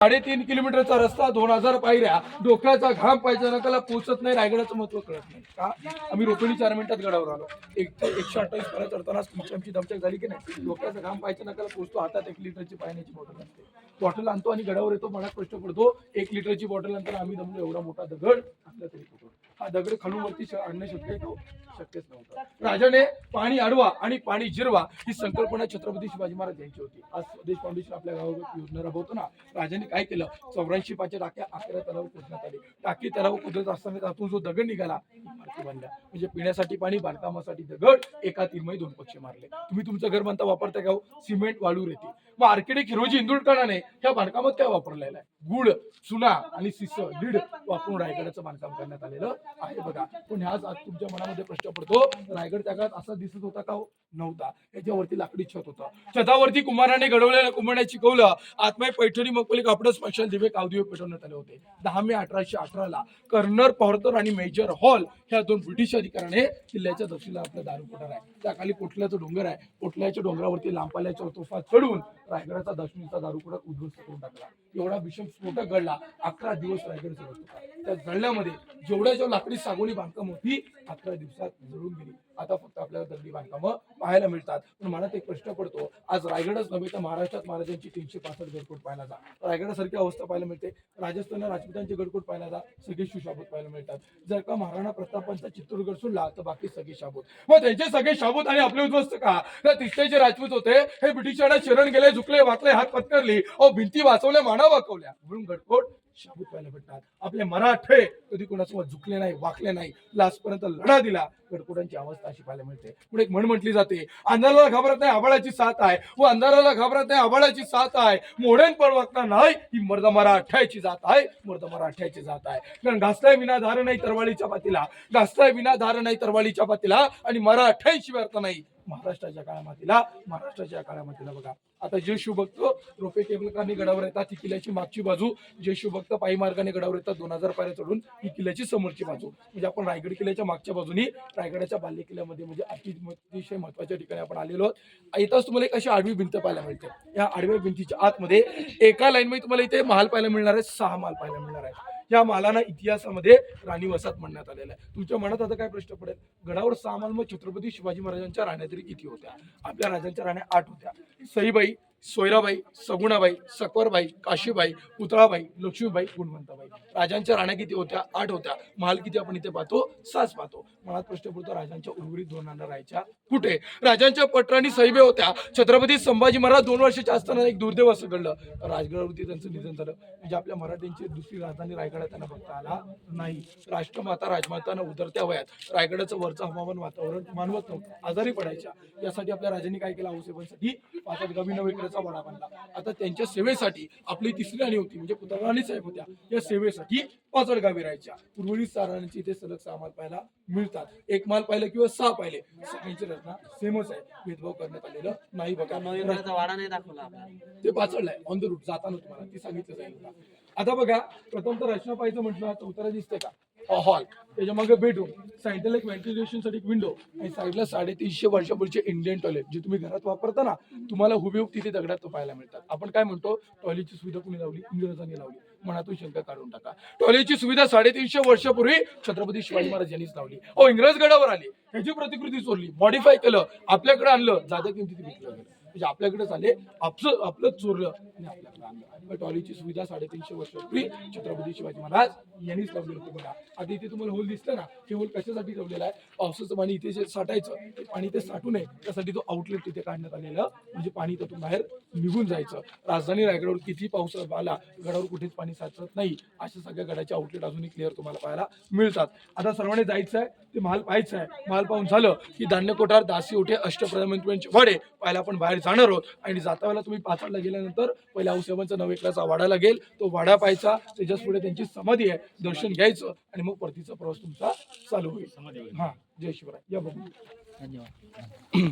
साडेतीन किलोमीटरचा रस्ता दोन हजार पायऱ्या. डोक्याचा घाम पाहिजे नकाला पोहोचत नाही. रायगडाचं महत्त्व कळत नाही. का? आम्ही रोपणी चार मिनिटात गडावर आलो. एक ते एकशे अठ्ठावीस पायऱ्या चढताना तुमची आमची दमचक झाली की नाही? डोक्याचा घाम पाहिजे नकाला पोहोचतो. हातात एक लिटरची पाण्याची बॉटल असते. बॉटल आणतो आणि गडावर येतो. मला प्रश्न पडतो एक लिटरची बॉटल नंतर आम्ही दमलो. एवढा मोठा दगड आपल्या तरी हा दगड खालून वरती आणणं शक्य शक्यच नव्हतं. राजाने पाणी अडवा आणि पाणी जिरवा ही संकल्पना छत्रपती शिवाजी महाराज यांची होती. आज स्वदेश फाउंडेशन आपल्या गावावर योजना राबवतो ना राजाने काय केलं? चौऱ्याऐंशी पाचशे टाक्या अकरा तलाव खोदण्यात आले. टाकी तलाव कुदरत असताना त्यातून जो दगड निघाला बनला म्हणजे पिण्यासाठी पाणी बांधकामासाठी दगड एका तीरमय दोन पक्षी मारले. तुम्ही तुमचं घर बांधता वापरता का हो? सिमेंट वाळू रेती. मग आर्किटेक्ट हिरोजी इंदुरकराने ह्या बांधकामात काय वापरलेलं आहे? गुळ चुना आणि सिस दीड वापरून रायगडाचं बांधकाम करण्यात आलेलं आहे बघा. पण ह्याच आज तुमच्या मनामध्ये प्रश्न पडतो रायगड त्या काळात असा दिसत होता का हो? नव्हता. याच्यावरती लाकडी छत होतं. छतावरती कुमाराने घडवलेल्या कुंभारने शिकवलं आत्मय पैठणी मकोली कापड स्पेशल दिवे कावदिवे पेटवण्यात आले होते. दहा मे अठराशे अठराला कर्नर पॉर्तर आणि मेजर हॉल ह्या दोन ब्रिटिश अधिकाऱ्याने किल्ल्याच्या दक्षिणेला आपलं दारू कोठार आहे त्याखाली पोटल्याचं डोंगर आहे. पोटल्याच्या डोंगरावरती लांबाल्याच्या तोफा चढून रायगडाचा दक्षिणेचा दारुकोटा उद्ध्वस्त करून टाकला. एवढा भीषण स्फोटक घडला. अकरा दिवस रायगड होता त्या जळल्यामध्ये जेवढ्या जेव्हा लाकडी सागोली बांधकाम होती अकरा दिवसात जळून गेली. आता फक्त आपल्याला दगडी बांधकामं पाहायला मिळतात. पण मनात एक प्रश्न पडतो आज रायगडच नव्हे तर महाराष्ट्रात महाराजांची तीनशे पासष्ट गडकोट पाहायला जा. रायगडासारखी अवस्था पाहायला मिळते. राजस्थान राजपूतांचे गडकोट पाहायला जा सगळे सुशाबूत पाहायला मिळतात. जर का महाराणा प्रतापांचा चित्तूरगड सोडला तर बाकी सगळे शाबूत. मग त्यांचे सगळे शाबूत आणि आपले उद्ध्वस्त का? तर जे राजपूत होते हे ब्रिटिशांना शरण गेले झुकले वाकले हात पत्करली अहो भिंती वाचवल्या माना वाकवल्या. म्हणून गडकोट शाबूत व्हायला भेटतात. आपले मराठे कधी कोणासोबत झुकले नाही वाकले नाही लास्टपर्यंत लढा दिला. कडकुडांची अवस्था अशी पाहायला मिळते. पुढे एक म्हण म्हटली जाते अंधाराला घाबरत नाही आबाळाची साथ आहे. व अंधाराला घाबरत नाही आबाळाची साथ आहे. मोडेन पण नाही ही मर्दमारा अठ्ठ्याची जात आहे मर्दमारा अठ्ठ्याची जात आहे. कारण घासलाय विना धार नाही तरवाळीच्या पातीला. घासलाय विना धार नाही तरवाळीच्या पातीला. आणि मरा अठ्ठ्याऐंशी व्यर्थ नाही महाराष्ट्राच्या काळामातीला महाराष्ट्राच्या काळामातीला बघा. आता जे शिवभक्त रोपे केबलकारनी गडावर येतात ही किल्ल्याची मागची बाजू. जे शिवभक्त पायी मार्गाने गडावर येतात दोन हजार पायऱ्या चढून ही किल्ल्याची समोरची बाजू. म्हणजे आपण रायगड किल्ल्याच्या मागच्या बाजूनी रायगडाच्या बाल्य किल्ल्यामध्ये म्हणजे अति अतिशय महत्त्वाच्या ठिकाणी आपण आलेलो आहोत. इथंच तुम्हाला एक अशी आडवी भिंत पाहायला मिळते. या आडव्या भिंतीच्या आतमध्ये एका लाईनमध्ये तुम्हाला इथे महाल पाहायला मिळणार आहे. सहा महाल पाहायला मिळणार आहे या मालाना इतिहासामध्ये राणी वसाहत म्हणण्यात आलेला आहे. तुमच्या मनात आता काय प्रश्न पडेल? गडावर सहा माल मग छत्रपती शिवाजी महाराजांच्या राण्या तरी किती होत्या? आपल्या राजांच्या राण्या आठ होत्या. सईबाई सोयराबाई सगुणाबाई सकवरबाई काशीबाई पुतळाबाई लक्ष्मीबाई गुणवंताबाई. राजांच्या राण्या किती होत्या? आठ होत्या. महाल किती आपण इथे पाहतो? सास पाहतो. मनात प्रश्न पडतो राजांच्या उर्वरित दोन राहायच्या कुठे? राजांच्या पटराणी सैबे होत्या. छत्रपती संभाजी महाराज दोन वर्षाच्या असताना एक दुर्दैव असं घडलं. राजगडावरती त्यांचं निधन झालं. म्हणजे आपल्या मराठ्यांची दुसरी राजधानी रायगडात त्यांना बघता आला नाही. राष्ट्रमाता राजमातानं उतरत्या वयात. रायगडाचं वरचं हवामान वातावरण मानवत नव्हतं. आजारी पडायच्या. यासाठी आपल्या राजांनी काय केलं? औसेबांसाठी पाचट गावी नवेकडेचा वाडा बांधला. आता त्यांच्या सेवेसाठी आपली तिसरी राणी होती म्हणजे पुतळराणी साहेब होत्या या सेवेसाठी पाचड गावी राहायच्या. उर्वरित सारांची इथे सलग सहा माल पाहायला मिळतात. एक माल पाहिलं किंवा सहा पाहिले सगळ्यांची रचना सेमच आहे. भेदभाव करण्यात आलेलं नाही बघा. वाडा नाही दाखवला ते पाचडलं आहे ऑन द रूट जाताना तुम्हाला ती सांगितलं जाईल. आता बघा प्रथम तर रचना पाहायचं म्हटलं तर उत्तरा दिसते का? हॉल त्याच्यामागे बेडरूम साईडला एक व्हेंटिलेशनसाठी एक विंडो आणि साईडला साडेतीनशे वर्षापूर्वीचे इंडियन टॉयलेट जे तुम्ही घरात वापरता ना तुम्हाला हुबेहूब तिथे दगडात पाहायला मिळतात. आपण काय म्हणतो? टॉयलेटची सुविधा कुणी लावली? इंग्रजांनी लावली. मनातून शंका काढून टाका. टॉयलेटची सुविधा साडेतीनशे वर्षापूर्वी छत्रपती शिवाजी महाराज यांनीच लावली. हो इंग्रज गडावर आली. ह्याची प्रतिकृती चोरली मॉडीफाय केलं. आपल्याकडे आणलं. जादा किमतीत विकलं गेलं. म्हणजे आपल्याकडे झाले. आपलं आपलंच चोरलं. आणि टॉयलेटची सुविधा साडेतीनशे वर्षापूर्वी छत्रपती शिवाजी महाराज यांनीच लावली होती बघा. आता इथे तुम्हाला होल दिसलं ना हे होल कशासाठी ठेवलेला आहे? पावसाचं पाणी इथे जे साठायचं ते पाणी ते साठू नये त्यासाठी तो आउटलेट तिथे काढण्यात आलेलं म्हणजे पाणी त्यातून बाहेर निघून जायचं. राजधानी रायगडावर किती पाऊस आला गडावर कुठेच पाणी साचत नाही अशा सगळ्या गडाचे आउटलेट अजूनही क्लिअर तुम्हाला पाहायला मिळतात. आता सर्वांनी जायचं आहे ते महाल पाहायचं आहे महाल पाहून झालं की धान्य कोठार दासी उठे अष्टप्रधानमंत्र्यांचे वडे पाहायला आपण बाहेर जाणार आहोत. आणि जाता वेळेला तुम्ही पाचडला गेल्यानंतर पहिल्या औसेवांचा नवेकलाचा वाडा लागेल. तो वाडा पाहायचा. त्याच्याच पुढे त्यांची समाधी आहे. दर्शन घ्यायचं आणि मग परतीचा प्रवास तुमचा चालू होईल. हा. जय शिवराय. या बघू. धन्यवाद.